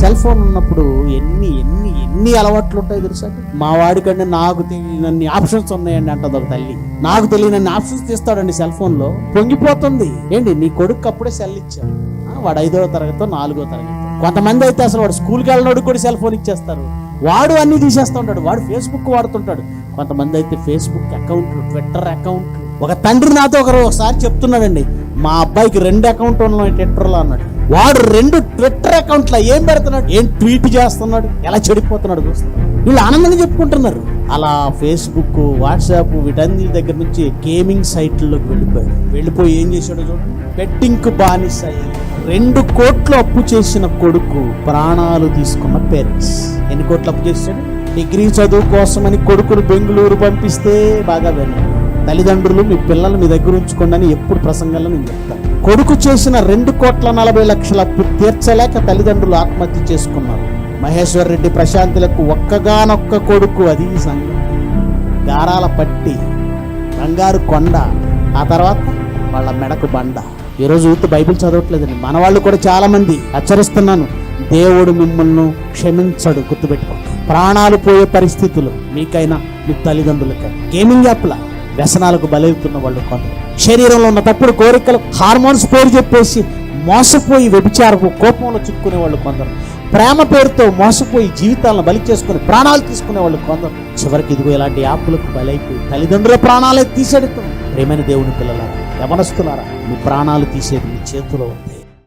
Cell phone ఉన్నప్పుడు ఎన్ని ఎన్ని ఎన్ని అలవాట్లు ఉంటాయి తెలుసా? మా వాడికంటే నాకు తెలియనన్ని ఆప్షన్స్ ఉన్నాయండి అంటది ఒక తల్లి. నాకు తెలియనన్ని ఆప్షన్స్ తీస్తాడండి సెల్ ఫోన్లో పొంగిపోతుంది. ఏంటి? నీ కొడుకు అప్పుడే సెల్ ఇచ్చాడు. వాడు ఐదో తరగతితో నాలుగో తరగతి కొంతమంది అయితే అసలు వాడు స్కూల్కి వెళ్ళినోడు కూడా సెల్ ఫోన్ ఇచ్చేస్తారు. వాడు అన్ని తీసేస్తూ ఉంటాడు. వాడు ఫేస్బుక్ వాడుతుంటాడు. కొంతమంది అయితే ఫేస్బుక్ అకౌంట్లు ట్విట్టర్ అకౌంట్లు. ఒక తండ్రి నాతో ఒకరు ఒకసారి చెప్తున్నాడండి. మా అబ్బాయికి రెండు అకౌంట్ ఉన్నాయి ట్విట్టర్లో అన్నాడు. వాడు రెండు ట్విట్టర్ అకౌంట్లో ఏం పెడుతున్నాడు? ఏం ట్వీట్ చేస్తున్నాడు? ఎలా చెడిపోతున్నాడు చూస్తున్నాడు. వీళ్ళు ఆనందంగా చెప్పుకుంటున్నారు. అలా ఫేస్బుక్ వాట్సాప్ వీటన్ని దగ్గర నుంచి గేమింగ్ సైట్లలోకి వెళ్ళిపోయాడు. వెళ్ళిపోయి ఏం చేశాడో చూడండి బెట్టింగ్ బానిస రెండు కోట్లు అప్పు చేసిన కొడుకు ప్రాణాలు తీసుకున్న పేరెంట్స్ ఎన్ని కోట్లు అప్పు చేశాడు? డిగ్రీ చదువు కోసమని కొడుకును బెంగళూరు పంపిస్తే బాగా విన్నాడు. తల్లిదండ్రులు మీ పిల్లలు మీ దగ్గర ఉంచుకోండి అని ఎప్పుడు ప్రసంగంలో నేను చెప్తాను. కొడుకు చేసిన రెండు కోట్ల నలభై లక్షల అప్పు తీర్చలేక తల్లిదండ్రులు ఆత్మహత్య చేసుకున్నారు. మహేశ్వర్ రెడ్డి ప్రశాంతులకు ఒక్కగానొక్క కొడుకు అది సంగతి. గారాల పట్టి బంగారు కొండ ఆ తర్వాత వాళ్ళ మెడకు బండ. ఈరోజు యూత్ బైబిల్ చదవట్లేదండి. మన వాళ్ళు కూడా చాలా మంది హెచ్చరిస్తున్నాను దేవుడు మిమ్మల్ని క్షమించడు. గుర్తుపెట్టుకోండి ప్రాణాలు పోయే పరిస్థితులు మీకైనా మీ తల్లిదండ్రులకైనా. గేమింగ్ యాప్ల వ్యసనాలకు బలవుతున్న వాళ్ళు కొందరు. శరీరంలో ఉన్న తప్పుడు కోరికలు హార్మోన్స్ పేరు చెప్పేసి మోసపోయి వ్యభిచారపు కోపంలో చిక్కునే వాళ్ళు కొందరు. ప్రేమ పేరుతో మోసపోయి జీవితాలను బలి చేసుకుని ప్రాణాలు తీసుకునే వాళ్ళు కొందరు. చివరికి ఇదిగో ఇలాంటి యాప్లకు బలైపోయి తల్లిదండ్రుల ప్రాణాలే తీసేడుతుంది ప్రేమైన దేవుని పిల్లలారా యవనస్తులారా మీ ప్రాణాలు తీసేది మీ చేతిలో ఉంది.